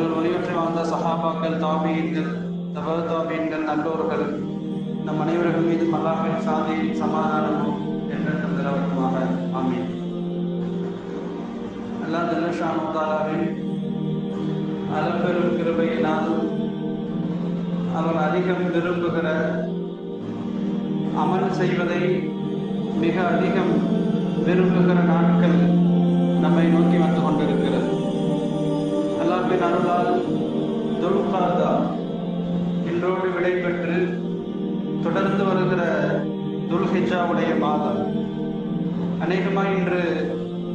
அவர்கள் வழியற்று வாழ்ந்த சஹாபாக்கள் தாபீன்கள் தப தாபீன்கள் நல்லோர்கள் நம் அனைவர்கள் மீது மல்லாக்கள் சாதி சமாதானமும் என்றென்றும் நிலவட்டுமாக. ஆமீன். அல்லா ஜல்லஷானுத்தாலாவின் அளப்பெரும் கிருபையினாலும் அவர் அதிகம் விரும்புகிற அமல் செய்வதை மிக அதிகம் விரும்புகிற நாட்கள் நம்மை நோக்கி வந்து கொண்டிருக்கிறது. அல்லாஹின் அருளால் துல்காதா இன்றோடு விடைபெற்று தொடர்ந்து வருகிற துல்ஹிஜாவுடைய மாதம். அநேகமாக இன்று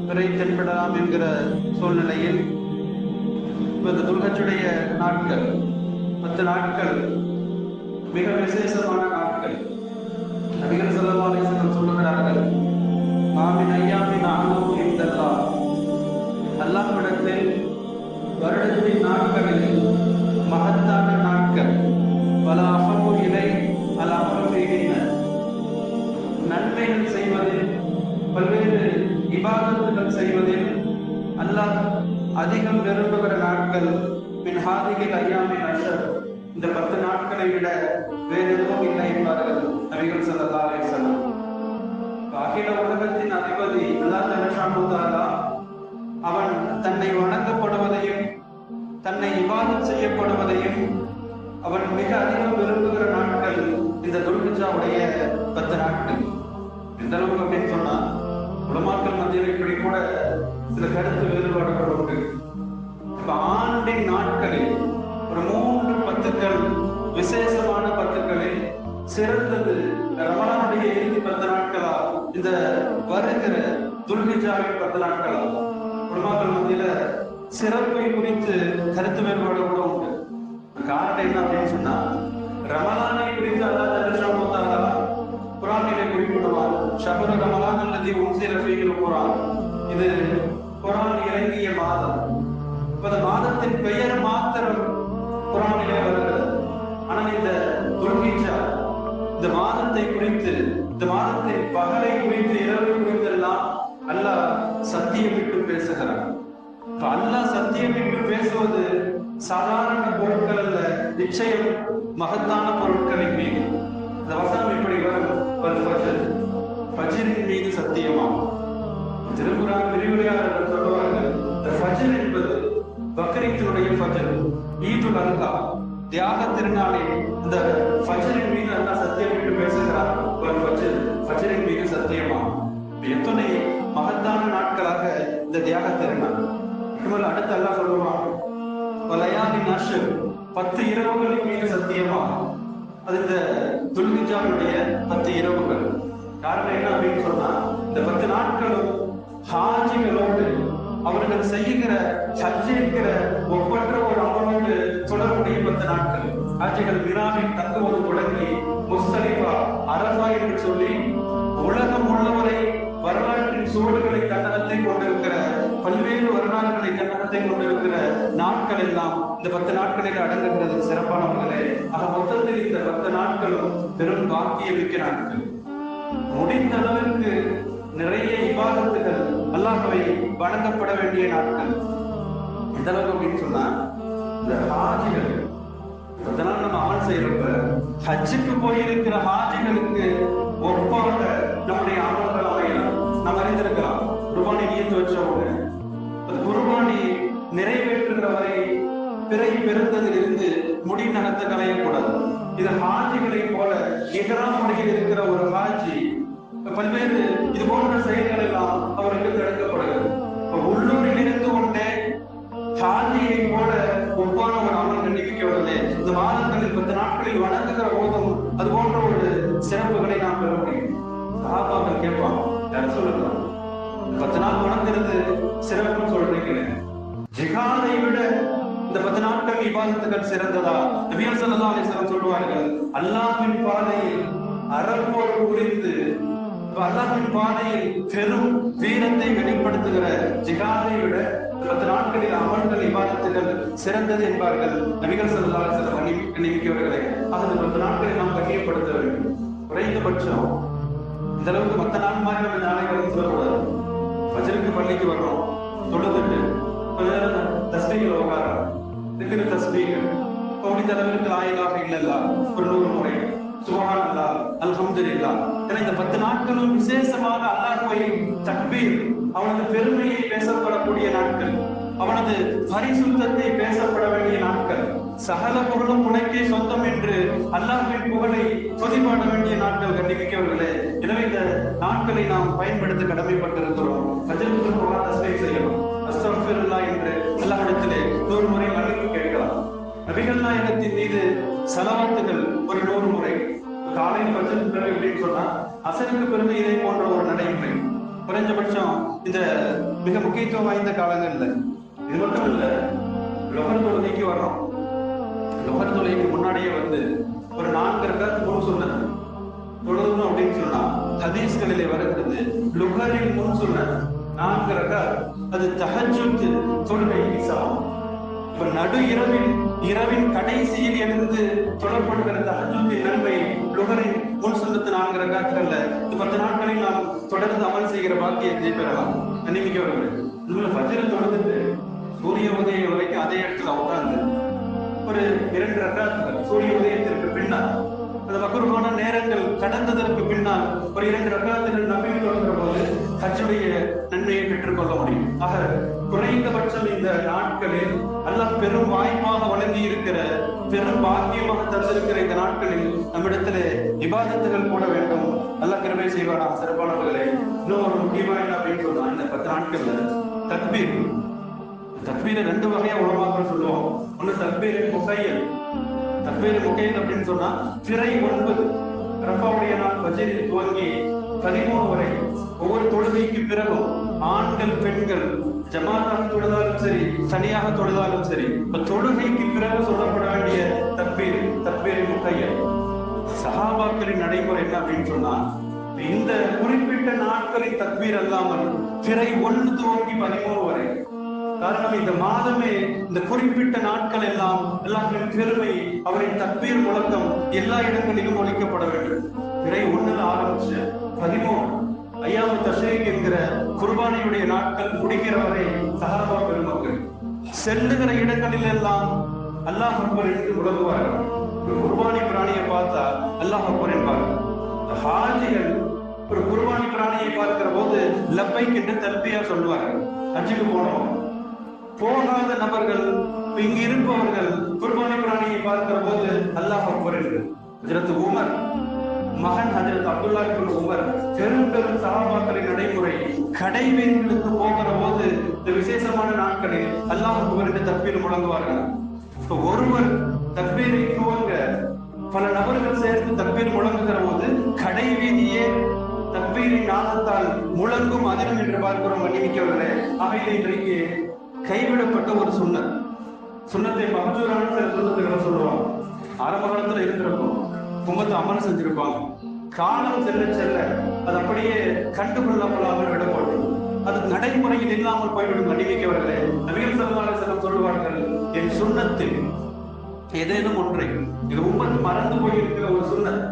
பிறை தென்படலாம் என்கிற சூழ்நிலையில் இந்த துல்கச்சுடைய நாட்கள் பத்து நாட்கள் மிக விசேஷமான நாட்கள். நபிகள் ஸல்லல்லாஹு அலைஹி சொல்லுகிறார்கள் மாமின் ஐயாமின் ஆனவு இந்தல்லா அல்லாஹ்விடத்தில் வருடத்தின் நாட்களில் மகத்தான நாட்கள். பல அகமு இலை பல அமர்வீகின நன்மைகள் செய்வதில் பல்வேறு இபாதத்துகள் செய்வதில் அல்லாஹ் அதிகம் விரும்புகிற நாட்கள் பின் ஹாதிகில் ஐயாமின் அஷர். இந்த பத்து நாட்களை விட வேறு எதுவும் இல்லை என்பார்கள் நபிகள் ஸல்லல்லாஹு அலைஹி வஸல்லம். அகில உலகத்தின் அதிபதி அல்லாஹ் ஜல்லஷானுத்தாலா அவன் தன்னை வணங்கப்படுவதையும் தன்னை விவாதம் செய்யப்படுவதையும் அவன் மிக அதிகம் விரும்புகிற நாட்கள் இந்த துல்கிஜாவுடைய பத்து நாட்கள். எந்த அளவுக்கு அப்படின்னு சொன்னா உலமாக்கள் மத்தியில் இப்படி கூட சில கருத்து வேறுபாடுகள் உண்டு. இப்ப ஆண்டின் நாட்களில் ஒரு மூன்று பத்துக்கள் விசேஷமான பத்துக்களில் சிறந்தது ரமணானுடைய இறுதி பத்து நாட்களா இந்த வருகிற துல்கிஜாவின் பத்து நாட்களா குடும்பங்கள் மத்தியில சிறப்பை குறித்து கருத்து வேறுபாடு கூட உண்டு. காரணம் என்ன அப்படின்னு சொன்னா ரமலானை குறித்து அல்லாஹ் குரானிலே குறிப்பிடுவார் ஷபர ரமலான் அல்லது உன்சில ஃபீகில் குரான். இது குரான் இறங்கிய மாதம். இப்ப மாதத்தின் பெயர் மாத்திரம் குரானிலே வருகிறது ஆனால் இந்த துல்கிஜா இந்த மாதத்தை குறித்து இந்த மாதத்தின் பகலை குறித்து இரவு குறித்து எல்லாம் அல்லாஹ் சத்தியமிட்டு பேசுகிறான். இப்ப அல்லாஹ் சத்தியமிட்டு பேசுவது சாதாரண பொருட்கள் அல்ல நிச்சயம் மகத்தான பொருட்களின் மீது. இந்த வசனம் இப்படி வரும். வல் ஃபஜர். ஃபஜரின் மீது சத்தியமாகும். திருக்குறான் விரிவுரையாளர்கள் சொல்லுவார்கள் இந்த ஃபஜர் என்பது பக்ரீத்தினுடைய ஃபஜர் ஈதுல் அல்கா. தியாக திருநாளில் இந்த ஃபஜரின் மீது அல்லாஹ் சத்தியமிட்டு பேசுகிறார் வல் ஃபஜர். ஃபஜரின் மீது சத்தியமா எத்தனை மகத்தான நாட்களாக இந்த தியாக திருநாள் இவள் அடுத்து எல்லாம் சொல்லுவான் வலையாதி பத்து இரவுகளின் மீது சத்தியமா? அது இந்த துல்கிஜாவுடைய பத்து இரவுகள். காரணம் என்ன அப்படின்னு சொன்னா இந்த பத்து நாட்களும் ஹாஜிகளோடு அவர்கள் செய்கிற சர்ச்சைக்கிற ஒப்பற்ற ஒரு அமலோடு தொடர்புடைய பத்து நாட்கள். ஹாஜிகள் வினாவில் தங்குவது தொடங்கி முஸ்தலிபா அரபா என்று சொல்லி வரலாறுகளை தன்னகத்தை கொண்டிருக்கிற நாட்கள் எல்லாம் இந்த பத்து நாட்களில் அடங்குகிறது சிறப்பானவர்களே ஆக மொத்தத்தில் இந்த பத்து நாட்களும் பெரும் பாக்கியமிக்க நாட்கள். முடிந்த அளவிற்கு நிறைய விவாதத்துகள் அல்லாஹவை வழங்கப்பட வேண்டிய நாட்கள். எந்த அளவுக்கு அப்படின்னு சொன்னா இந்த ஹாஜிகள் அதனால நம்ம அமல் செய்யறப்ப ஹஜ்ஜுக்கு போயிருக்கிற ஹாஜிகளுக்கு ஒப்பாக நம்முடைய அமல்கள் அமையலாம். நம்ம அறிந்திருக்கலாம். குர்பானி நீத்து வச்சவங்க குர்பானி நிறைவேற்றுகிற வரை பிறை பெருந்ததிலிருந்து முடி நகர்த்த கலையக்கூடாது இது ஹாஜிகளை போல இகராம் முறையில் இருக்கிற ஒரு ஹாஜி பல்வேறு இது போன்ற செயல்கள் எல்லாம் அவருக்கு தடுக்கப்படுகிறது. உள்ளூரில் இருந்து கொண்டே ஹாஜியை போல ஒப்பான ஒரு அமல்கள் இந்த மாதங்களில் பத்து நாட்களில் வணங்குகிற போதும் அது போன்ற ஒரு சிறப்புகளை நாம் பெற முடியும். சஹாபாக்கள் கேட்பாங்க யார சொல்லலாம் பத்து நாள் வணங்குறது சிறப்புன்னு சொல்றீங்களே? ஜிகாதை விட இந்த பத்து நாட்கள் விவாதத்துகள் சிறந்ததா? நபியல் சல்லா அலிஸ்லாம் சொல்லுவார்கள் அல்லாஹின் பாதையில் அறப்போர் புரிந்து அல்லாஹின் பாதையில் பெரும் வீரத்தை வெளிப்படுத்துகிற ஜிகாதை விட பத்து நாட்களில் அமல்கள் விவாதத்துகள் சிறந்தது என்பார்கள் நபிகள் சல்லா அலிஸ்லாம் நியமிக்கவர்களை கண்ணிமிக்கவர்களே பத்து நாட்களை நாம் கண்ணியப்படுத்த வேண்டும். குறைந்தபட்சம் இந்த அளவுக்கு மத்த நாள் மாதிரி நம்ம நாளை வரக்கூடாது. சொல்லக்கூடாது பள்ளிக்கு வர்றோம். தொழுதுட்டு கொஞ்ச நேரம் தஸ்பீகள் உட்காரம் இருக்கிற தஸ்பீகள் முடிந்த தலைவருக்கு ஆயிலாக இல்லல்லா. ஒரு நூறு முறை. சுபஹான் அல்லா அல்ஹம்துலில்லா. ஏன்னா இந்த பத்து நாட்களும் விசேஷமாக அல்லாஹ்வை தக்பீர். அவனது பெருமையை பேசப்படக்கூடிய நாட்கள். அவனது பரிசுத்தத்தை பேசப்பட வேண்டிய நாட்கள். சகல பொருளும் உனக்கே சொந்தம் என்று அல்லாஹின் புகழை சொதிப்பாட வேண்டிய நாட்கள் கண்டிப்பிக்கவர்களே எனவே இந்த நாட்களை நாம் பயன்படுத்த கடமைப்பட்டிருக்கிறோம். ஃபஜ்ருக்கு குர்ஆன் செய்யணும். அஸ்தக்ஃபிருல்லாஹ் என்று அல்லாஹிடத்திலே நூறு முறை மன்னிப்பு கேட்கலாம். நபிகள் நாயகத்தின் மீது செலவாத்துகள் ஒரு நூறு முறை. காலையில் ஃபஜ்ருக்கு பிறகு அப்படின்னு சொன்னா அசனுக்கு பிறகு இதை போன்ற ஒரு நடைமுறை. குறைஞ்சபட்சம் இந்த மிக முக்கியத்துவம் வாய்ந்த காலங்கள்ல. இது மட்டும் இல்ல லொகர் தொழுகைக்கு வர்றோம். லொகர் தொழுகைக்கு முன்னாடியே வந்து ஒரு நான்கு ரக்காத் முன் சொன்னது தொழுகணும் அப்படின்னு சொன்னா ஹதீஸ்களிலே வருகிறது லுகரில் முன் சொன்ன நான்கு ரக்காத் அது தஹஜ்ஜுத் தொழுகைக்கு சமம் இப்ப நடு இரவில் இரவின் கடைசியில் எழுந்து தொடர்படுகிற தஹஜ்ஜுத்தின் நன்மை லுகரின் முன் சொன்னது நான்கு ரக்காத்துகள்ல இந்த பத்து நாட்களில் நாம் தொடர்ந்து அமல் செய்கிற பாக்கியத்தை பெறலாம். நினைமிக்கவர்கள் இதுல ஃபஜ்ர் தொடர்ந்து சூரிய உதயம் வரைக்கும் அதே இடத்துல உட்கார்ந்து ஒரு இரண்டு ரகாத்துகள் சூரிய உதயத்திற்கு பின்னால். அந்த மக்குருமான நேரங்கள் கடந்ததற்கு பின்னால் ஒரு இரண்டு ரகாத்துகள் நம்பிக்கை தொடங்குற போது ஹஜ்ஜுடைய நன்மையை பெற்றுக்கொள்ள முடியும். ஆக குறைந்தபட்சம் இந்த நாட்களில் அல்லாஹ் பெரும் வாய்ப்பாக வழங்கி இருக்கிற பெரும் பாக்கியமாக தந்திருக்கிற இந்த நாட்களில் நம்மிடத்துல விவாதத்துகள் போட வேண்டும். அல்லாஹ் கிருபை செய்வாராம் சிறப்பானவர்களே இன்னும் ஒரு முக்கியமான என்ன அப்படின்னு சொன்னா இந்த பத்து நாட்கள்ல தத்பீர் தக்பீரை ரெண்டு வகையா உலமாக்கள் சொல்லுவோம். ஒண்ணு தக்பீர் முகையல். தக்பீர் முகையல் அப்படின்னு சொன்னா திரை ஒன்பது. ரப்பாவுடைய நாள் பஜரில் துவங்கி பதிமூணு வரை. ஒவ்வொரு தொழுகைக்கு பிறகும் ஆண்கள் பெண்கள் ஜமாத்தாக தொழுதாலும் சரி தனியாக தொழுதாலும் சரி இப்ப தொழுகைக்கு பிறகு சொல்லப்பட வேண்டிய தக்பீர் தக்பீர் முகையல். சஹாபாக்களின் நடைமுறை என்ன அப்படின்னு சொன்னா இந்த குறிப்பிட்ட நாட்களின் தக்பீர் அல்லாமல் திரை ஒன்று துவங்கி பதிமூணு வரை காரணம் இந்த மாதமே இந்த குறிப்பிட்ட நாட்கள் எல்லாம் எல்லாத்தின் பெருமை அவரின் தக்பீர் முழக்கம் எல்லா இடங்களிலும் ஒழிக்கப்பட வேண்டும். பிறை ஒண்ணுல ஆரம்பிச்சு பதிமூணு ஐயாமு தஷரீக் என்கிற குர்பானியுடைய நாட்கள் முடிக்கிற வரை சகாபா பெருமக்கள் செல்லுகிற இடங்களில் எல்லாம் அல்லாஹ் அக்பர் என்று உலகுவார்கள் ஒரு குர்பானி பிராணியை பார்த்தா அல்லாஹ் அக்பர் என்பார்கள் ஹாஜிகள் ஒரு குர்பானி பிராணியை பார்க்கிற போது லப்பைக்கு என்று தல்பியா சொல்லுவார்கள். அஜிக்கு போனோம். போகாத நபர்கள் இங்கு இருப்பவர்கள் குர்பானி பிராணியை பார்க்கிற போது அல்லாஹ் அக்பர் ஹஜரத் உமர் மகன் ஹஜரத் அப்துல்லா இப்னு உமர் பெரும் பெரும் சகாபாக்களின் நடைமுறை கடை வீடுகளுக்கு போகிற போது இந்த விசேஷமான நாட்களில் அல்லாஹ் அக்பர் என்று தப்பீர் முழங்குவார்கள். இப்ப ஒருவர் தப்பீரை துவங்க பல நபர்கள் சேர்ந்து தப்பீர் முழங்குகிற போது கடை வீதியே தப்பீரின் நாதத்தால் முழங்கும் அதிரும் என்று பார்க்கிறோம் மன்னிக்கவில்லை அவையில் இன்றைக்கு கைவிடப்பட்ட ஒரு சுண்ணத். சுண்ணத்தை மகஜூரான சில சுண்ணத்துகளை சொல்லுவாங்க. ஆரம்ப காலத்துல இருக்கிறப்போ கும்பத்தை அமல் செஞ்சிருப்பாங்க. காலம் செல்ல செல்ல அது அப்படியே கண்டுகொள்ளப்படாமல் விடப்படும். அது நடைமுறையில் இல்லாமல் போய்விடும் நடிகைக்கவர்களே நபிகள் சல்லல்லாஹு அலைஹி சொல்லுவார்கள் என் சுண்ணத்தில் ஏதேனும் ஒன்றை இது உம்மத்து மறந்து போயிருக்கிற ஒரு சுண்ணத்.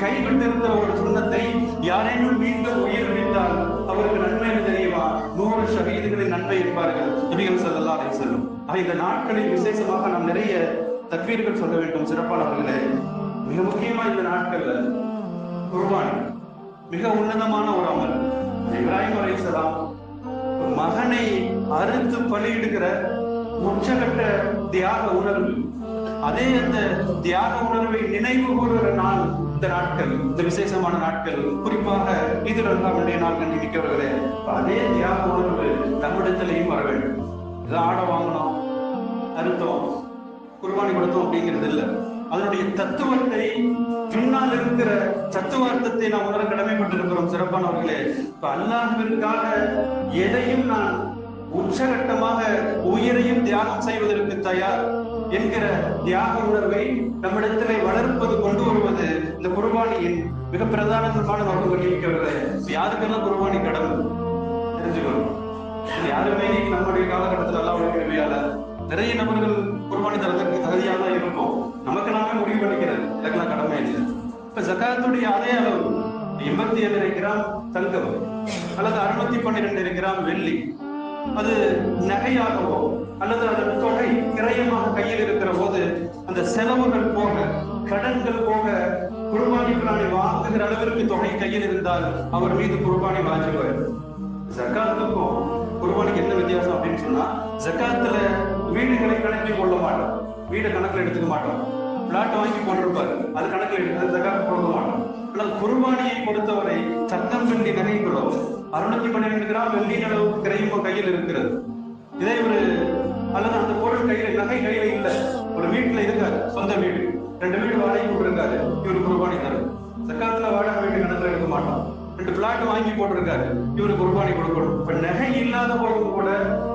கைவிட்டிருந்த ஒரு சுண்ணத்தை யாரேனும் மீண்டும் உயிர் உயிர்ப்பித்தால் அவருக்கு நன்மை என்ன தெரியுமா? நூறு ஷஹீதுகளின் நன்மை என்பார்கள். நபிகள் ஸல்லல்லாஹு அலை செல்லும் ஆக இந்த நாட்களில் விசேஷமாக நாம் நிறைய தத்வீர்கள் சொல்ல வேண்டும் சிறப்பானவர்களே. மிக முக்கியமா இந்த நாட்கள்ல குர்பான். மிக உன்னதமான ஒரு அமல். இப்ராஹிம் அலை சலாம் மகனை அறுத்து பலியிடுகிற உச்சகட்ட தியாக உணர்வு. அதே அந்த தியாக உணர்வை நினைவு கூறுகிற நாள் இந்த நாட்கள் இந்த விசேஷமான நாட்கள் குறிப்பாக இது நாட்கள் நாள் கண்டிக்கிறவர்களே அதே தியாக உணர்வு நம்மிடத்திலையும் வர வேண்டும். இதை ஆட வாங்கணும் அறுத்தோம் குர்பானி கொடுத்தோம் அப்படிங்கிறது இல்ல. அதனுடைய தத்துவத்தை பின்னால் இருக்கிற தத்துவார்த்தத்தை நாம் உணர கடமைப்பட்டிருக்கிறோம் சிறப்பானவர்களே. இப்ப அல்லாஹிற்காக எதையும் நான் உச்சகட்டமாக உயிரையும் தியாகம் செய்வதற்கு தயார். என்கிற தியாக உணர்வை நம்மிடத்திலே வளர்ப்பது கொண்டு வருவது இந்த குர்பானியின் மிக பிரதானமான நோக்கங்கள் இருக்கிறது. யாருக்கெல்லாம் குர்பானி கடமை தெரிஞ்சுக்கணும். யாருமே இன்னைக்கு நம்முடைய காலகட்டத்தில் அல்லாவுடைய கிருபையால நிறைய நபர்கள் குர்பானி தரத்துக்கு தகுதியாக தான் இருக்கும். நமக்கு நாமே முடிவு பண்ணிக்கிறது. எனக்கெல்லாம் கடமை இல்லை. இப்ப ஜக்காத்துடைய அதே அளவு எண்பத்தி ஏழரை கிராம் தங்கம் அல்லது அறுநூத்தி பன்னிரெண்டு கிராம் வெள்ளி அது நகையாகவோ அல்லது அந்த தொகை கிரயமாக கையில் இருக்கிற போது அந்த செலவுகள் போக கடன்கள் போக குர்பானி வாங்குகிற அளவிற்கு தொகை கையில் இருந்தால் அவர் மீது குர்பானி வாங்கிடுவார் ஜக்காத்துக்கும் குர்பானிக்கு என்ன வித்தியாசம் அப்படின்னு சொன்னா ஜக்காத்துல வீடுகளை கணக்கில் கொள்ள மாட்டோம். வீடை கணக்கில் எடுத்துக்க மாட்டோம். பிளாட் வாங்கி போட்டிருப்பாரு. அது கணக்கில் எடுத்து ஜக்காத்து கொடுக்க மாட்டோம். ஆனால் குர்பானியை பொறுத்தவரை சத்தம் வெள்ளி நகைகளோ அறுநூத்தி பன்னிரெண்டு கிராம் வெள்ளியின் அளவுக்கு கிரையும் கையில் இருக்கிறது. இதே ஒரு அல்லது அந்த பொருள் கையில நகை கையில இல்ல. ஒரு வீட்டுல இருக்காரு சொந்த வீடு. ரெண்டு வீடு வாடகை போட்டிருக்காரு இவரு குர்பானி தரும். சக்காத்துல வாடகை வீட்டு கணக்குல எடுக்க மாட்டோம் ரெண்டு பிளாட் வாங்கி போட்டிருக்காரு. இவரு குர்பானி கொடுக்கணும். இப்ப நகை இல்லாத போதும் கூட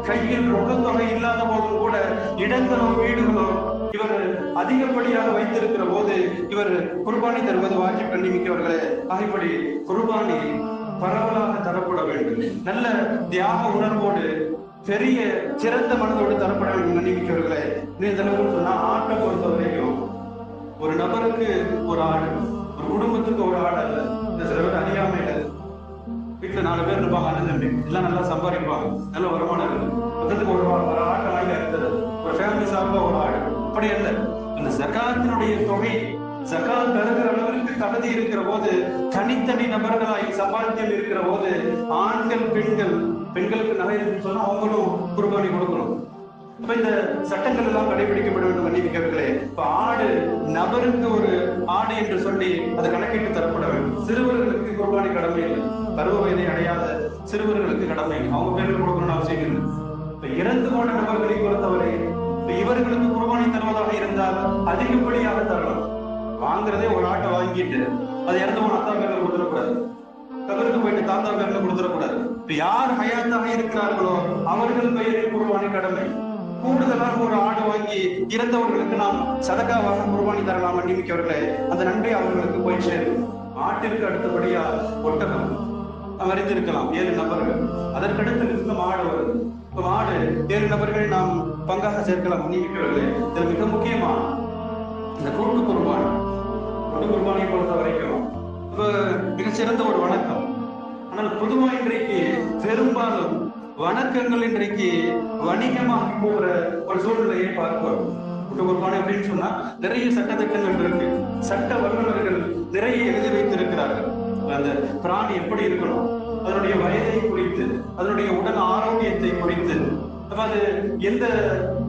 கையில் ரொக்க தொகை இல்லாத போதும் கூட இடங்களும் வீடுகளும் இவர் அதிகப்படியாக வைத்திருக்கிற போது இவர் குர்பானி தருவது வாஜிப் கண்ணிமிக்கவர்களே ஆகிப்படி குர்பானி பரவலாக தரப்பட வேண்டும். நல்ல தியாக உணர்வோடு பெரிய சிறந்த மனதோடு தரப்பட வேண்டும் கண்ணிமிக்கவர்களே இந்த தினமும் சொன்னா ஆட்டை பொறுத்த வரைக்கும் ஒரு நபருக்கு ஒரு ஆடு ஒரு குடும்பத்துக்கு ஒரு ஆடு அல்ல. இந்த சில பேர் அறியாமையில வீட்டுல நாலு பேர் இருப்பாங்க அண்ணன் தம்பி. எல்லாம் நல்லா சம்பாதிப்பாங்க. நல்ல வருமானம் இருக்கு மொத்தத்துக்கு ஒரு ஆ- ஒரு ஆட்டை வாங்கி இருந்தது ஒரு ஃபேமிலி சார்பா ஒரு ஆடு. அப்படி அல்ல. அந்த ஜகாத்தினுடைய தொகை ஜகாத் தருகிற அளவிற்கு தகுதி இருக்கிற போது தனித்தனி நபர்களாய் சம்பாத்தியம் இருக்கிற போது ஆண்கள் பெண்கள் பெண்களுக்கு நகை இருக்குன்னு சொன்னா அவங்களும் குருபானி கொடுக்கணும். இப்ப இந்த சட்டங்கள் எல்லாம் கடைபிடிக்கப்பட வேண்டும் மன்னிக்கிறவர்களே இப்ப ஆடு நபருக்கு ஒரு ஆடு என்று சொல்லி அது கணக்கிட்டு தரப்பட வேண்டும். சிறுவர்களுக்கு குர்பானி கடமை இல்லை. பருவ வயதை அடையாத சிறுவர்களுக்கு கடமை இல்லை. அவங்க பேருக்கு கொடுக்கணும்னு அவசியம் இல்லை. இப்ப இறந்து போன நபர்களை பொறுத்தவரை இப்ப இவர்களுக்கு குர்பானி தருவதாக இருந்தால் அதிகப்படியாக தரலாம் வாங்குறதே ஒரு ஆட்டை வாங்கிட்டு அது இறந்து போன அத்தா பேர்ல கொடுத்துடக்கூடாது. கபருக்கு போயிட்டு தாத்தா பேர்ல கொடுத்துடக்கூடாது. யார் ஹயாத்தாக இருக்கிறார்களோ அவர்கள் பெயரில் குருவானி கடமை. கூடுதலாக ஒரு ஆடு வாங்கி இறந்தவர்களுக்கு நாம் சதக்காவாக குருபானி தரலாம் நியமிக்கவர்களே அந்த நன்றி அவர்களுக்கு போய் சேரும். ஆட்டிற்கு அடுத்தபடியா ஒட்டகம். நாம் அறிந்திருக்கலாம் ஏழு நபர்கள். அதற்கடுத்து இருக்க மாடு வருது இப்ப மாடு ஏழு நபர்களை நாம் பங்காக சேர்க்கலாம் நியமிக்கவர்களே இது மிக முக்கியமா இந்த கூட்டு குர்பான். கூட்டு குர்பானை பொறுத்த வரைக்கும் இப்போ மிகச்சிறந்த ஒரு வணக்கம். ஆனால் பொதுவா இன்றைக்கு பெரும்பாலும் வணக்கங்கள் இன்றைக்கு வணிகமாக போகிற ஒரு சூழ்நிலையை பார்க்கிறோம். கூட்டு அப்படின்னு சொன்னா நிறைய சட்ட திட்டங்கள் இருக்கு. சட்ட வல்லுநர்கள் நிறைய எழுதி வைத்திருக்கிறார்கள். அந்த பிராணி எப்படி இருக்கணும்? அதனுடைய வயதை குறித்து அதனுடைய உடல் ஆரோக்கியத்தை குறித்து. அப்ப அது எந்த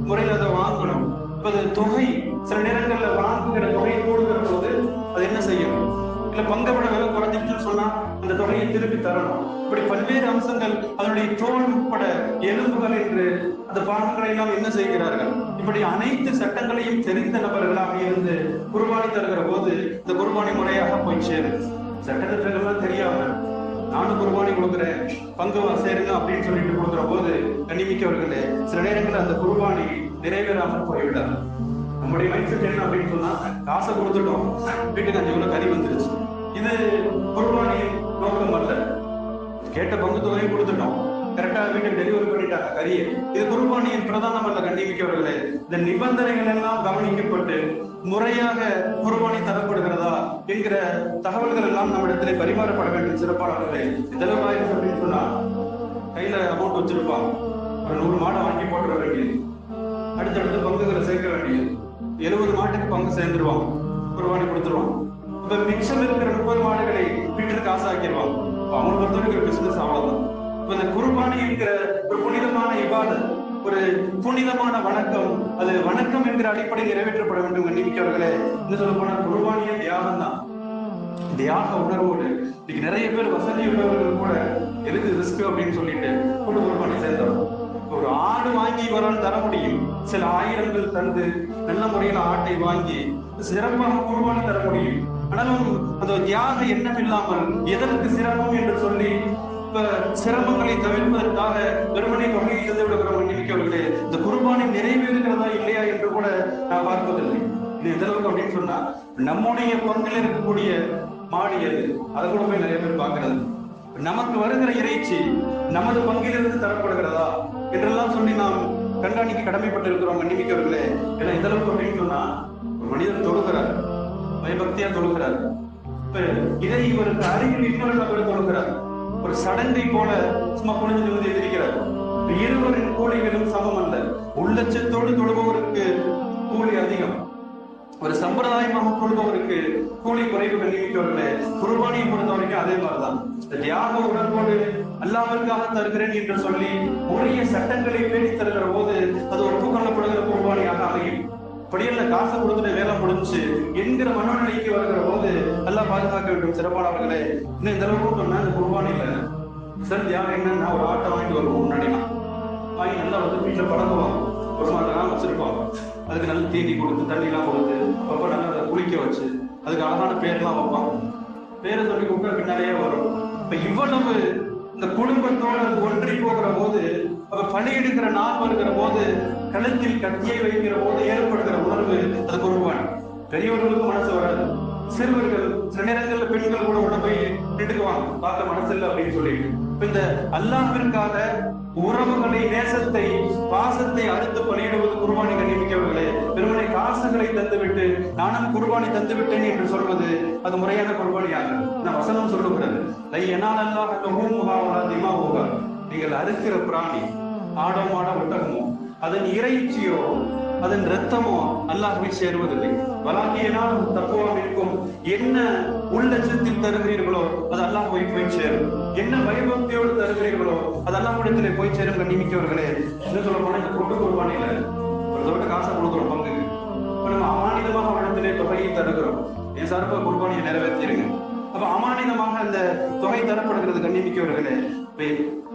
முறையில் அதை வாங்கணும்? இப்ப அது தொகை சில நேரங்களில் வாங்குகிற தொகை கூடுகிற போது அது என்ன செய்யணும் இல்ல பங்கப்பட விலை குறைஞ்சிருச்சுன்னு சொன்னா அந்த தொகையை திருப்பி தரணும். இப்படி பல்வேறு அம்சங்கள் அதனுடைய தோல் உட்பட எலும்புகள் என்று அந்த பாகங்களை எல்லாம் என்ன செய்கிறார்கள்? இப்படி அனைத்து சட்டங்களையும் தெரிந்த நபர்களாக இருந்து குர்பானி தருகிற போது இந்த குர்பானி முறையாக போய் சேரும். சட்டத்திட்டங்கள்லாம் தெரியாம நானும் குர்பானி கொடுக்குறேன் பங்கு சேருங்க அப்படின்னு சொல்லிட்டு கொடுக்குற போது கண்ணிமிக்கவர்களே சில நேரங்களில் அந்த குர்பானி நிறைவேறாமல் போய்விடாது. நம்முடைய மைண்ட் செட் என்ன அப்படின்னு சொன்னா காசை கொடுத்துட்டோம் வீட்டுக்கு அஞ்சு கிலோ கறி வந்துருச்சு. இது குர்பானியின் நோக்கம் அல்ல. கேட்ட பங்கு தொகையும் கொடுத்துட்டோம். கரெக்டா வீட்டுக்கு டெலிவரி பண்ணிட்டாங்க கரியை இது குர்பானியின் பிரதானம் அல்ல கண்டிப்பிக்கவர்களே இந்த நிபந்தனைகள் எல்லாம் கவனிக்கப்பட்டு முறையாக குர்பானி தரப்படுகிறதா என்கிற தகவல்கள் எல்லாம் நம்மிடத்திலே பரிமாறப்பட வேண்டும் சிறப்பானவர்களே. இதெல்லாம் ஆயிடுச்சு அப்படின்னு சொன்னா கையில அமௌண்ட் வச்சிருப்பான் ஒரு நூறு மாடை வாங்கி போட்டுற வேண்டியது. அடுத்தடுத்து பங்குகளை சேர்க்க வேண்டியது. எழுபது மாட்டுக்கு பங்கு சேர்ந்துருவாங்க. குர்பானி கொடுத்துருவாங்க. இப்ப மிச்சம் இருக்கிற முப்பது மாடுகளை விற்று காசாக்கிடுவாங்க இப்ப அவங்க பொறுத்தவரைக்கும் பிசினஸ் அவ்வளவுதான். இப்ப இந்த குர்பானி என்கிற ஒரு புனிதமான இபாதத் ஒரு புனிதமான வணக்கம் அது வணக்கம் என்கிற அடிப்படையில் நிறைவேற்றப்பட வேண்டும் கண்ணிமிக்கவர்களே என்ன சொல்ல போனா குர்பானிய தியாகம் தான் தியாக உணர்வோடு இன்னைக்கு நிறைய பேர் வசதி உள்ளவர்கள் கூட எதுக்கு ரிஸ்க் அப்படின்னு சொல்லிட்டு கூட குர்பானி சேர்ந்தோம் ஒரு ஆடு வாங்கி இவரால் தர முடியும். சில ஆயிரங்கள் தந்து நல்ல முறையில் ஆட்டை வாங்கி சிறப்பாக குருவான தர முடியும். ஆனாலும் அந்த தியாக எண்ணம் இல்லாமல் எதற்கு சிரமம் என்று சொல்லி இப்ப சிரமங்களை தவிர்ப்பதற்காக வெறுமனே தொகையை தந்து விடுகிற மன்னிமிக்கவர்களே இந்த குருபானை நிறைவேறுகிறதா இல்லையா என்று கூட நான் பார்ப்பதில்லை. இது எந்த அளவுக்கு அப்படின்னு சொன்னா நம்முடைய பங்கில் இருக்கக்கூடிய மாடி அது அதை கூட போய் நிறைய பேர் பார்க்கறது நமக்கு வருகிற இறைச்சி நமது பங்கிலிருந்து தரப்படுகிறதா? என்றெல்லாம் சொல்லி நாம் கண்காணிக்க கடமைப்பட்டிருக்கிறோம் மன்னிமிக்கவர்களே. ஏன்னா இந்த அளவுக்கு அப்படின்னு சொன்னா ஒரு மனிதர் தொழுகிறார். பயபக்தியா தொழுகிறார். இப்ப இதை இவருக்கு அருகில் இன்னொரு நபர் தொழுகிறார். ஒரு சடங்கை போல சும்மா குனிஞ்சு நிமிந்து எதிரிக்கிறார் இருவரின் கூலிகளும் சமம் அல்ல. உள்ளச்சத்தோடு தொழுபவருக்கு கூலி அதிகம். ஒரு சம்பிரதாயமாக கொடுத்தவருக்கு கூலி குறைவு கண்ணிமிக்கவர்களே குர்பானியை பொறுத்த வரைக்கும் அதே மாதிரிதான். இந்த தியாக உடன்போடு அல்லாவிற்காக தருகிறேன் என்று சொல்லி உரிய சட்டங்களை பேசி தருகிற போது அது ஒப்புக்கொள்ளப்படுகிற குர்பானியாக அமையும். படியல்ல காசை கொடுத்துட்டு வேலை முடிஞ்சு என்கிற மனநிலைக்கு வருகிற போது எல்லாம் பாதுகாக்க வேண்டும். சிறப்பானவர்களே இன்னும் இந்த அளவுக்கு சொன்னா இந்த குர்பானில சார் தியாகம் என்னன்னா ஒரு ஆட்டை வாங்கிட்டு வருவோம் முன்னாடிலாம். வாங்கி நல்லா வந்து வீட்டுல பழகுவாங்க ஒரு வச்சிருப்பாங்க அதுக்கு நல்ல தீனி கொடுத்து தண்ணிலாம் கொடுத்து அப்பப்போ நல்லா அதை குளிக்க வச்சு அதுக்கு அழகான பேர்லாம் வைப்பாங்க. பேரை சொல்லி கூப்பிட்டா பின்னாலேயே வரும். இப்ப இவ்வளவு இந்த குடும்பத்தோட ஒன்றி போகிற போது அப்ப பணி எடுக்கிற நாள் வருகிற போது கழுத்தில் கட்டியை வைக்கிற போது ஏற்படுகிற உணர்வு அதுக்கு உருவான பெரியவர்களுக்கும் மனசு வராது. சிறுவர்கள் சில நேரங்களில் பெண்கள் கூட உள்ள போய் நின்றுக்குவாங்க. பார்க்க மனசு இல்லை அப்படின்னு சொல்லிட்டு. இந்த அல்லாவிற்காக உறவுகளை நேசத்தை பாசத்தை அறுத்து பலியிடுவது குர்பானி கண்ணிமிக்கவர்களே பெருமனை காசுகளை தந்துவிட்டு நானும் குர்பானி தந்துவிட்டேன் என்று சொல்வது அது முறையான குர்பானியாக நான் வசனம் சொல்லுகிறது லை எனால் அல்லாஹ் முகாவலா திமா ஊகா நீங்கள் அறுக்கிற பிராணி ஆடோ மாட ஒட்டகமோ அதன் இறைச்சியோ அதன் ரத்தமோ அல்லாஹ்வை சேருவதில்லை. வலாகியனால் தப்புவாக இருக்கும் என்ன உள்ளத்தில் தருகிறீர்களோ அது அல்லாஹ் போய் போய் சேரும். என்ன வைபவத்தையோடு தருகிறீர்களோ அது அல்லாஹ்விடத்திலே போய் சேரும் நியமிக்கவர்களே என்ன சொல்ல போனா இந்த கொண்டு குர்பானில ஒரு தோட்ட காசை கொடுக்குறோம் பங்கு இப்ப நம்ம அமானிதமாக அவரிடத்திலே தொகையை தருகிறோம். என் சார்பு குர்பானியை நிறைவேற்றிருங்க. அப்ப அமானிதமாக அந்த தொகை தரப்படுகிறது கண்ணிமிக்கவர்களே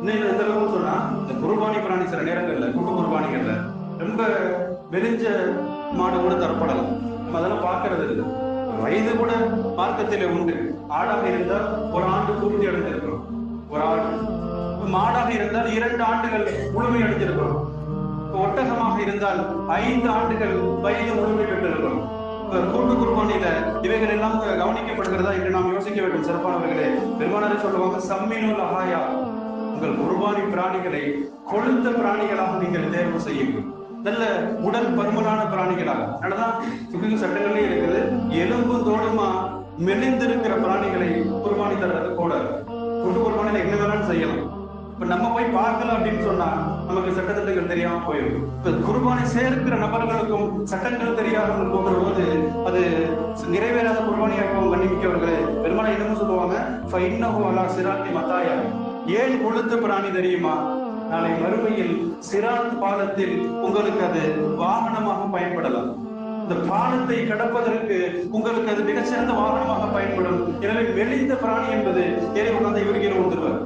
இன்னும் எந்த அளவுக்கு சொன்னா இந்த குர்பானி பிராணி சில நேரங்கள்ல கூட்டு குர்பானிகள்ல ரொம்ப வெளிஞ்ச மாடு கூட தரப்படலாம். நம்ம அதெல்லாம் பாக்குறது இல்லை. வயது கூட மார்க்கத்திலே உண்டு. ஆடாக இருந்தால் ஒரு ஆண்டு பூர்த்தி அடைஞ்சிருக்கிறோம் ஒரு ஆண்டு மாடாக இருந்தால் இரண்டு ஆண்டுகள் முழுமை அடைஞ்சிருக்கிறோம் ஒட்டகமாக இருந்தால் ஐந்து ஆண்டுகள் வயது முழுமை பெற்றிருக்கிறோம். கூட்டு குர்பானியில இவைகள் எல்லாம் கவனிக்கப்படுகிறதா என்று நாம் யோசிக்க வேண்டும் சிறப்பானவர்களே. பெருமானாரே சொல்லுவாங்க? சம்மினுல் அஹாயா உங்கள் குர்பானி பிராணிகளை கொழுத்த பிராணிகளாக நீங்கள் தேர்வு செய்யுங்கள். நல்ல உடல் பருமனான பிராணிகளாக. அதனாலதான் சுகுகு சட்டங்களே இருக்குது. எலும்பும் தோடுமா மெலிந்திருக்கிற பிராணிகளை குர்பானி தர்றது கூட குட்டு குர்பானில என்ன வேணாலும் செய்யலாம். இப்ப நம்ம போய் பார்க்கலாம் அப்படின்னு சொன்னா நமக்கு சட்டத்திட்டங்கள் தெரியாம போயிடும். இப்ப குர்பானை சேர்க்கிற நபர்களுக்கும் சட்டங்கள் தெரியாமல் போகிற போது அது நிறைவேறாத குர்பானியாகவும் கண்ணிமிக்கவர்களே பெருமானை என்னமோ சொல்லுவாங்க ஃபைன்னஹு அலா சிராத்தி மத்தாயா. ஏன் கொழுத்த பிராணி தெரியுமா? நாளை மறுமையில் சிராத் பாலத்தில் உங்களுக்கு அது வாகனமாக பயன்படலாம். இந்த பாலத்தை கடப்பதற்கு உங்களுக்கு அது மிகச்சிறந்த வாகனமாக பயன்படும். எனவே வெளிந்த பிராணி என்பது ஏறி கொண்டாந்த இவருக்கு வந்துருவார்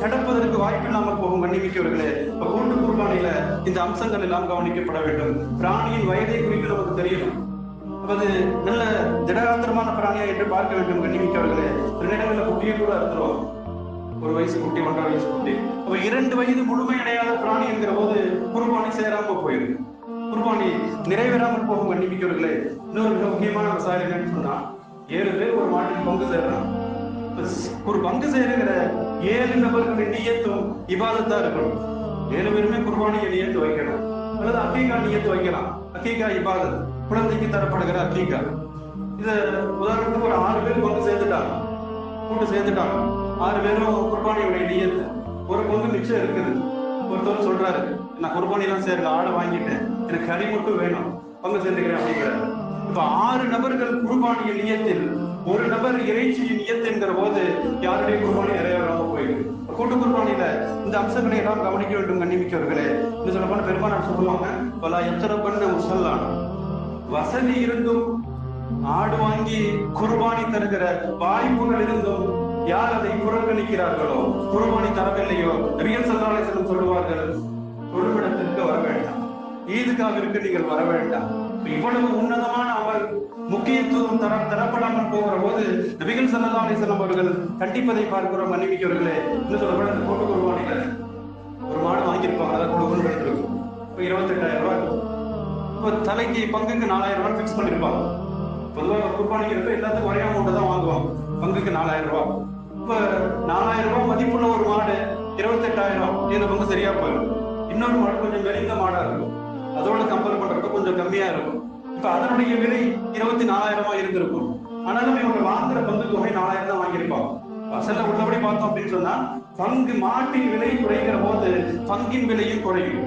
கடப்பதற்கு வாய்ப்பு இல்லாமல் போகும் கண்ணிமிக்கவர்களே இப்ப கூட்டு குர்பானில இந்த அம்சங்கள் எல்லாம் கவனிக்கப்பட வேண்டும். பிராணியின் வயதை குறித்து நமக்கு தெரியணும். அது நல்ல திடகாத்திரமான பிராணியா என்று பார்க்க வேண்டும் கண்ணிமிக்கவர்களே. ரெண்டு இடங்களில் குட்டியை கூட அறுத்துருவோம் ஒரு வயசு குட்டி ஒன்றரை வயசு குட்டி. இரண்டு வயது முழுமையடையாத பிராணி என்கிற போது குர்பானி சேராம போயிருக்கு. குர்பானி நிறைவேறாமல் போகும் கண்டிப்பிக்கவர்களே இன்னொரு மிக முக்கியமான விசாரணை என்னன்னு சொன்னா ஏழு பேர் ஒரு மாட்டில் பங்கு சேர்றான் ஒரு பங்கு சேருகிற ஏழு நபர்கள் நீயத்தும் இபாதத்தா இருக்கணும். ஏழு பேருமே குர்பானியை நீயத்து வைக்கணும். அல்லது அக்கீகா நீயத்து வைக்கலாம். அக்கீகா இபாதத் குழந்தைக்கு தரப்படுகிற அக்கீகா இது உதாரணத்துக்கு ஒரு ஆறு பேர் பங்கு சேர்ந்துட்டாங்க கூட்டு சேர்ந்துட்டாங்க ஆறு பேரும் குர்பானியுடைய நியத்து ஒரு பங்கு மிச்சம் இருக்குது. ஒருத்தவர் சொல்றாரு நான் குர்பானி எல்லாம் சேரல ஆடை வாங்கிட்டேன் எனக்கு கறி மட்டும் வேணும். பங்கு சேர்ந்துக்கிறேன் அப்படிங்கிறாரு. இப்ப ஆறு நபர்கள் குர்பானியின் நியத்தில் ஒரு நபர் இறைச்சியின் நியத்து போது யாருடைய குர்பானி நிறைவேறாம போயிடும் இப்ப கூட்டு குர்பானியில இந்த அம்சங்களை எல்லாம் கவனிக்க வேண்டும் கண்ணிமிக்கவர்களே. இன்னும் சொல்ல போன பெருமாள் சொல்லுவாங்க பல எத்தனை பண்ண முசல்லான் வசதி இருந்தும் ஆடு வாங்கி குர்பானி தருகிற வாய்ப்புகள் இருந்தும் யார் அதை புறக்கணிக்கிறார்களோ? குர்பானி தரவில்லையோ? ரியல் சல்லாலேசனம் சொல்லுவார்கள் தொழுமிடத்திற்கு வர வேண்டாம். ஈதுக்காவிற்கு நீங்கள் வர வேண்டாம். இவ்வளவு உன்னதமான அமல் முக்கியத்துவம் தர தரப்படாமல் போகிற போது நபிகள் சல்லா அவர்கள் கண்டிப்பதை பார்க்கிறோம் மன்னிமிக்கவர்களே இன்னும் சொல்லப்பட இந்த கூட்டு குருவானில ஒரு மாடு வாங்கியிருப்பாங்க அதை கொடுக்கணும் எடுத்துருக்கும். இப்போ இருபத்தெட்டாயிரம் ரூபாய் இப்போ தலைக்கு பங்குக்கு நாலாயிரம் ரூபாய் ஃபிக்ஸ் பண்ணியிருப்பாங்க பொதுவாக ஒரு எல்லாத்துக்கும் ஒரே அமௌண்ட் தான் வாங்குவாங்க. பங்குக்கு நாலாயிரம் ரூபாய். இப்ப நாலாயிரம் ரூபாய் மதிப்புள்ள ஒரு மாடு இருபத்தெட்டாயிரம். இந்த பங்கு சரியா போயிடும். இன்னொரு மாடு கொஞ்சம் மெலிந்த மாடா இருக்கும். அதோட கம்பேர் பண்றப்ப கொஞ்சம் கம்மியா இருக்கும். இப்ப அதனுடைய விலை இருபத்தி நாலாயிரமா இருந்திருக்கும். ஆனாலும் இவங்க வாங்குற பங்கு தொகை நாலாயிரம் தான் வாங்கியிருப்பாங்க. அசல்ல உள்ளபடி பார்த்தோம் அப்படின்னு சொன்னா பங்கு மாட்டின் விலை குறைகிற போது பங்கின் விலையும் குறையும்.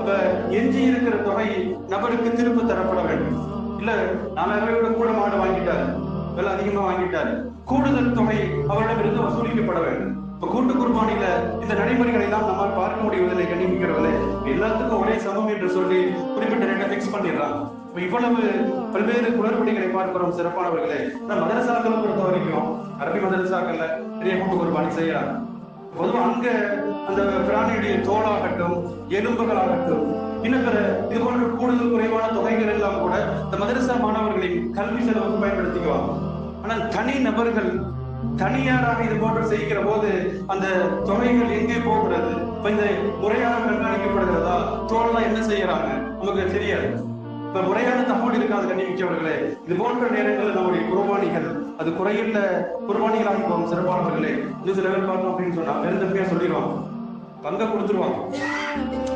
அப்ப எஞ்சி இருக்கிற தொகை நபருக்கு திரும்ப தரப்பட வேண்டும். இல்ல நாலாயிரம் ரூபாய் கூட மாடு வாங்கிட்டாரு. விலை அதிகமா வாங்கிட்டாரு. கூடுதல் தொகை அவரிடமிருந்து வசூலிக்கப்பட வேண்டும். இப்ப கூட்டு குர்பானில இந்த நடைமுறைகளை எல்லாம் நம்மால் பார்க்க முடிவதில்லை கண்ணிமிக்கிறவர்களே எல்லாத்துக்கும் ஒரே சமம் என்று சொல்லி குறிப்பிட்ட நேரம் பிக்ஸ் பண்ணிடுறாங்க. இவ்வளவு பல்வேறு குளறுபடிகளை பார்க்கிறோம் சிறப்பானவர்களே. ஆனா மதரசாக்களை பொறுத்த வரைக்கும் அரபி மதரசாக்கள்ல நிறைய கூட்டு குர்பானி செய்யறாங்க. பொதுவா அங்க அந்த பிராணியுடைய தோலாகட்டும் எலும்புகளாகட்டும் இன்னும் பிற இது போன்ற கூடுதல் குறைவான தொகைகள் எல்லாம் கூட இந்த மதரசா மாணவர்களின் கல்வி செலவுக்கு பயன்படுத்திக்குவாங்க. ஆனால் தனி நபர்கள் தனியாராக இது போன்று செய்கிற போது அந்த தொகைகள் எங்கே போகிறது? இப்ப இந்த முறையாக கண்காணிக்கப்படுகிறதா? தோல்லாம் என்ன செய்யறாங்க? நமக்கு தெரியாது. இப்ப முறையான தகவல் இருக்காது கண்ணிமிக்கவர்களே இது போன்ற நேரங்களில் நம்முடைய குர்பானிகள் அது குறையுள்ள குர்பானிகளாக போகும் சிறப்பானவர்களே. நியூஸ் சில பேர் பார்த்தோம் அப்படின்னு சொன்னா பெருந்தன்மையா சொல்லிடுவாங்க. பங்க கொடுத்துருவாங்க.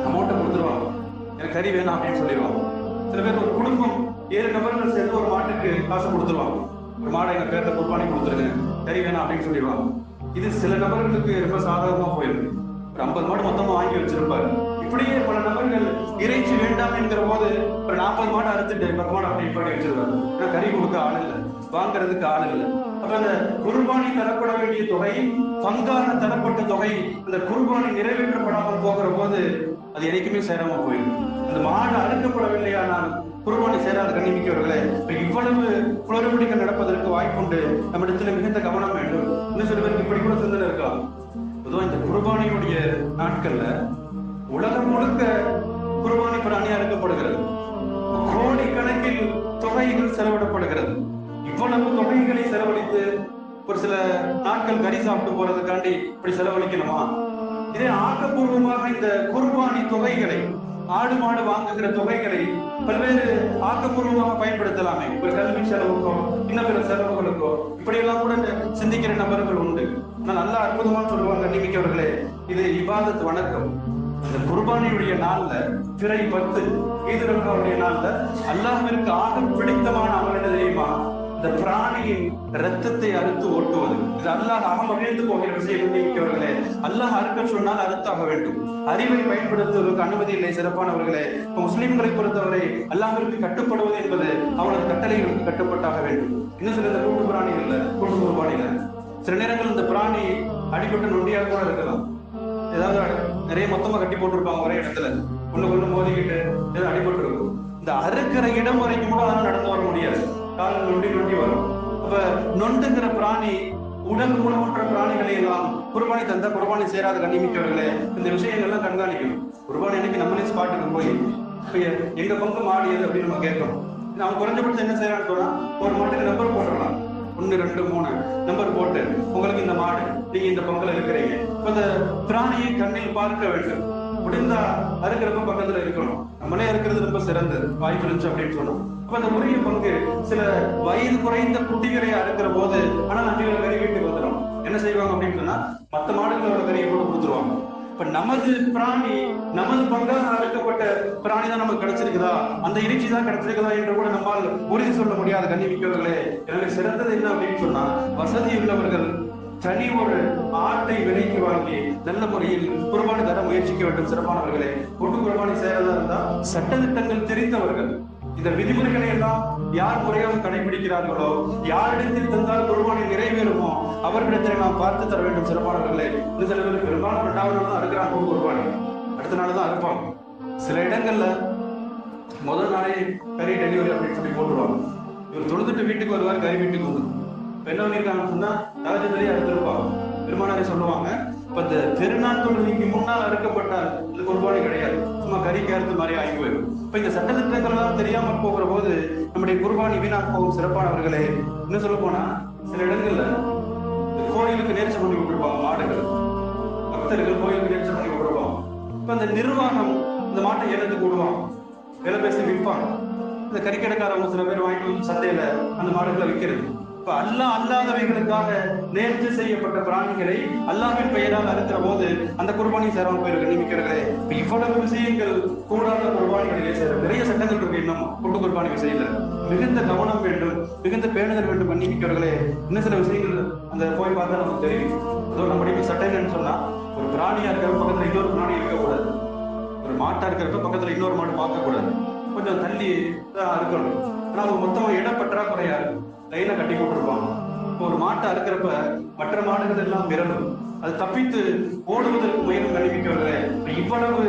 அமௌண்ட்டை கொடுத்துருவாங்க. எனக்கு கறி வேணாம் அப்படின்னு சொல்லிடுவாங்க. சில பேர் ஒரு குடும்பம் ஏழு நபர்கள் சேர்ந்து ஒரு மாட்டுக்கு காசு கொடுத்துருவாங்க. ஒரு மாடை எங்க பேர்ல குர்பானி கொடுத்துருங்க. கறி வேணாம் அப்படின்னு சொல்லிடுவாங்க. இது சில நபர்களுக்கு ரொம்ப சாதகமா போயிருக்கு. ஒரு ஐம்பது மாடு மொத்தமா வாங்கி வச்சிருப்பாரு. இப்படியே பல நபர்கள் இறைச்சி வேண்டாம் என்கிற போது ஒரு நாற்பது மாடு அறுத்துட்டு பத்து மாடு அப்படி பண்ணி வச்சிருவாரு. ஏன்னா கறி கொடுக்க ஆள் இல்லை. வாங்குறதுக்கு ஆள் இல்லை. அப்ப அந்த குர்பானி தரப்பட வேண்டிய தொகை பங்கான தரப்பட்ட தொகை அந்த குர்பானி நிறைவேற்றப்படாமல் போகிற போது அது என்னைக்குமே சேராம போயிடும். அந்த மாடு அறுக்கப்படவில்லையானாலும் குர்பானி சேராத கண்ணிமிக்கவர்களே இப்ப இவ்வளவு குளறுபடிகள் நடப்பதற்கு வாய்ப்புண்டு. நம்மிடத்துல மிகுந்த கவனம் வேண்டும். இன்னும் சில பேருக்கு இப்படி கூட சிந்தனை இருக்கலாம் பொதுவா இந்த குர்பானியுடைய நாட்கள்ல உலகம் முழுக்க குர்பானி பிராணி அறுக்கப்படுகிறது கோடி கணக்கில் தொகைகள் செலவிடப்படுகிறது. இவ்வளவு தொகைகளை செலவழித்து ஒரு சில நாட்கள் கறி சாப்பிட்டு போறதுக்காண்டி இப்படி செலவழிக்கணுமா? இதே ஆக்கப்பூர்வமாக இந்த குர்பானி தொகைகளை ஆடு மாடு வாங்குகிற தொகைகளை பல்வேறு ஆக்கப்பூர்வமாக பயன்படுத்தலாமே. ஒரு கல்வி செலவுக்கோ இன்னும் பிற செலவுகளுக்கோ. இப்படி எல்லாம் கூட சிந்திக்கிற நபர்கள் உண்டு. ஆனால் நல்லா அற்புதமா சொல்லுவாங்க நிமிக்கவர்களே இது இபாதத் வணக்கம். இந்த குர்பானியுடைய நாள்ல பிறை பத்து ஈதுரக்காவுடைய நாள்ல அல்லாஹிற்கு ஆக பிடித்தமான அமல் என்ன தெரியுமா? இந்த பிராணியின் ரத்தத்தை அறுத்து ஓட்டுவது. இது அல்லாஹ் அகம் மகிழ்ந்து போகிற விஷயம் நினைக்கிறவர்களே அல்லாஹ் அறுக்க சொன்னால் அறுத்தாக வேண்டும். அறிவை பயன்படுத்துவதற்கு அனுமதி இல்லை சிறப்பானவர்களே. இப்ப முஸ்லிம்களை பொறுத்தவரை அல்லாஹிற்கு கட்டுப்படுவது என்பது அவனது கட்டளைகளுக்கு கட்டுப்பட்டாக வேண்டும். இன்னும் சில இந்த கூட்டு பிராணிகள்ல கூட்டு குருபானிகள் சில நேரங்கள் இந்த பிராணி அடிபட்டு நொண்டியாக கூட இருக்கலாம். ஏதாவது நிறைய மொத்தமா கட்டி போட்டிருப்பாங்க ஒரே இடத்துல. ஒண்ணு கொண்டு மோதிக்கிட்டு ஏதோ அடிபட்டு இருக்கும் இந்த அறுக்கிற இடம் வரைக்கும் கூட அதனால நடந்து வர முடியாது. கால் நொண்டி நொண்டி வரும். அப்ப நொண்டுங்கிற பிராணி உடல் ஊனமுற்ற பிராணிகளை எல்லாம் குர்பானி தந்தா குர்பானி சேராத கண்ணிமிக்கவர்களே இந்த விஷயங்கள்லாம் கண்காணிக்கணும். குர்பானி அன்னைக்கு நம்மளே ஸ்பாட்டுக்கு போய் எங்க பங்கு மாடு எது அப்படின்னு நம்ம கேட்கணும் அவன் குறைஞ்சபட்சம் என்ன செய்யறான்னு சொன்னா ஒரு மாட்டுக்கு நம்பர் போட்டுடலாம். ஒன்னு ரெண்டு மூணு நம்பர் போட்டு உங்களுக்கு இந்த மாடு நீங்க இந்த பங்குல இருக்கிறீங்க. அந்த இந்த பிராணியை கண்ணில் பார்க்க வேண்டும். முடிந்தா அறுக்கிறப்ப பக்கத்துல இருக்கணும். நம்மளே இருக்கிறது ரொம்ப சிறந்தது. வாய்ப்பு இருந்துச்சு அப்படின்னு சொன்னோம். அப்ப அந்த உரிய பங்கு சில வயது குறைந்த குட்டிகளை அறுக்கிற போது ஆனா நம்பிகளை கறி வீட்டுக்கு வந்துடும் என்ன செய்வாங்க அப்படின்னு சொன்னா மத்த மாடுகளோட கறியை கூட கொடுத்துருவாங்க. இப்ப நமது பிராணி நமது பங்காக அறுக்கப்பட்ட பிராணி தான் நமக்கு கிடைச்சிருக்குதா? அந்த இறைச்சி தான் கிடைச்சிருக்குதா என்று கூட நம்மால் உறுதி சொல்ல முடியாத கண்ணி மிக்கவர்களே. எனவே சிறந்தது என்ன அப்படின்னு சொன்னா வசதி உள்ளவர்கள் தனி ஒரு ஆட்டை விலைக்கு வாங்கி நல்ல முறையில் குர்பானி தர முயற்சிக்க வேண்டும் சிறப்பானவர்களே. கொண்டு குர்பானி செய்யறதா இருந்தா சட்டத்திட்டங்கள் தெரிந்தவர்கள் இந்த விதிமுறைகளை எல்லாம் யார் முறையாக கடைபிடிக்கிறார்களோ யாரிடத்தில் தந்தால் குர்பானி நிறைவேறுமோ அவர்களிடத்தில் நாம் பார்த்து தர வேண்டும் சிறப்பானவர்களே. இந்த சில பெரும்பாலும் ரெண்டாவது நாள் தான் அறுக்கிறாங்க கூட்டு அடுத்த நாள் தான் அறுப்பாங்க. சில இடங்கள்ல முதல் நாளே கறி டெலிவரி அப்படின்னு சொல்லி போட்டுருவாங்க. இவர் தொழுதுட்டு வீட்டுக்கு வருவார் கறி வீட்டுக்கு வந்து. இப்ப என்ன பண்ணிருக்காங்கன்னு சொன்னா தகஜத்திலேயே அறுத்திருப்பாங்க. பெருமானாரே சொல்லுவாங்க இப்ப இந்த திருநாள் தொழுகைக்கு முன்னால் அறுக்கப்பட்டால் இது குர்பானி கிடையாது. சும்மா கறி கேரத்து மாதிரி ஆகி போயிடும். இப்ப இந்த சட்டத்திட்டங்கள் எல்லாம் தெரியாமல் போகிற போது நம்முடைய குர்பானி வீணாக போகும் சிறப்பானவர்களே இன்னும் சொல்ல போனா சில இடங்கள்ல இந்த கோயிலுக்கு நேர்ச்சி பண்ணி விட்டுருப்பாங்க மாடுகள். பக்தர்கள் கோயிலுக்கு நேர்ச்சி பண்ணி விட்டுருப்பாங்க. இப்ப இந்த நிர்வாகம் இந்த மாட்டை ஏலத்துக்கு கூடுவான் விலை பேசி விற்பாங்க. இந்த கறிக்கடைக்காரவங்க சில பேர் வாங்கிட்டு வந்து சந்தையில அந்த மாடுகளை விற்கிறது. இப்ப அல்லாஹ் அல்லாதவைகளுக்காக நேர்ச்சி செய்யப்பட்ட பிராணிகளை அல்லாவின் பெயரால் அறுக்கிற போது அந்த குர்பானி சேராம போயிருக்கு நியமிக்கிறீர்களே இப்ப இவ்வளவு விஷயங்கள் கூடாத குர்பானிகளிலே சேரும். நிறைய சட்டங்கள் இருக்கு இன்னும் கூட்டு குர்பானி விஷயத்துல. மிகுந்த கவனம் வேண்டும் மிகுந்த பேணுதல் வேண்டும் மன்னிக்கிறவர்களே இன்னும் சில விஷயங்கள் அந்த போய் பார்த்தா நமக்கு தெரியும். அதோ நம்ம சட்டம் என்னன்னு சொன்னா ஒரு பிராணியா இருக்கிற பக்கத்துல இன்னொரு பிராணி இருக்கக்கூடாது. ஒரு மாட்டா இருக்கிறப்ப பக்கத்துல இன்னொரு மாடு பார்க்க கூடாது கொஞ்சம் தள்ளி தான் இருக்கணும் ஆனா அவங்க மொத்தமா இடம் பற்றாக்குறையா இருக்கும். லைனை கட்டி கொடுத்துருப்பாங்க இப்போ ஒரு மாட்டை அறுக்கிறப்ப மற்ற மாடுகள் எல்லாம் விரலும் அது தப்பித்து ஓடுவதற்கு முயலும் கண்டிப்பிக்கவில்லை இவ்வளவு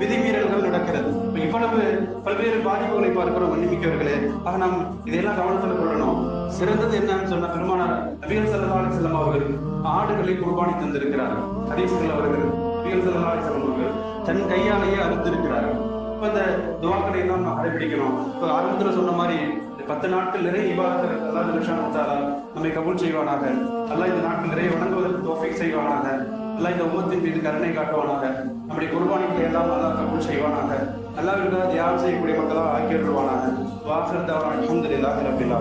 விதிமீறல்கள் நடக்கிறது. இவ்வளவு பல்வேறு பாதிப்புகளை பார்க்கிறோம் மன்னிமிக்கவர்களே ஆக நாம் இதையெல்லாம் கவனத்தில் கொள்ளணும். சிறந்தது என்னன்னு சொன்ன பெருமானார் நபிகள் செல்லலாலி செல்லம் அவர்கள் ஆடுகளை குர்பானி தந்திருக்கிறார். ஹதீஸ்கள் அவர்கள் நபிகள் செல்லலாலி செல்லம் அவர்கள் தன் கையாலேயே அறுத்திருக்கிறார்கள். இப்ப இந்த துவாக்களை எல்லாம் நம்ம கடைபிடிக்கணும் இப்ப ஆரம்பத்துல சொன்ன மாதிரி பத்து நாட்கள் நிறைய இபாதத்தில் அல்லாஹ் நிமிஷான நம்மை கபூல் செய்வானாக. அல்லாஹ் இந்த நாட்கள் நிறைய வணங்குவதற்கு தோஃபிக் செய்வானாக. அல்லாஹ் இந்த உமத்தின் மீது கருணை காட்டுவானாக. நம்முடைய குர்பானிகளை எல்லாம் அல்லாஹ் கபூல் செய்வானாக. அல்லாவிற்காக தியானம் செய்யக்கூடிய மக்களாக ஆக்கி வருவானாக வாசல் தவறான அல்ஹம்துலில்லாஹி ரப்பில்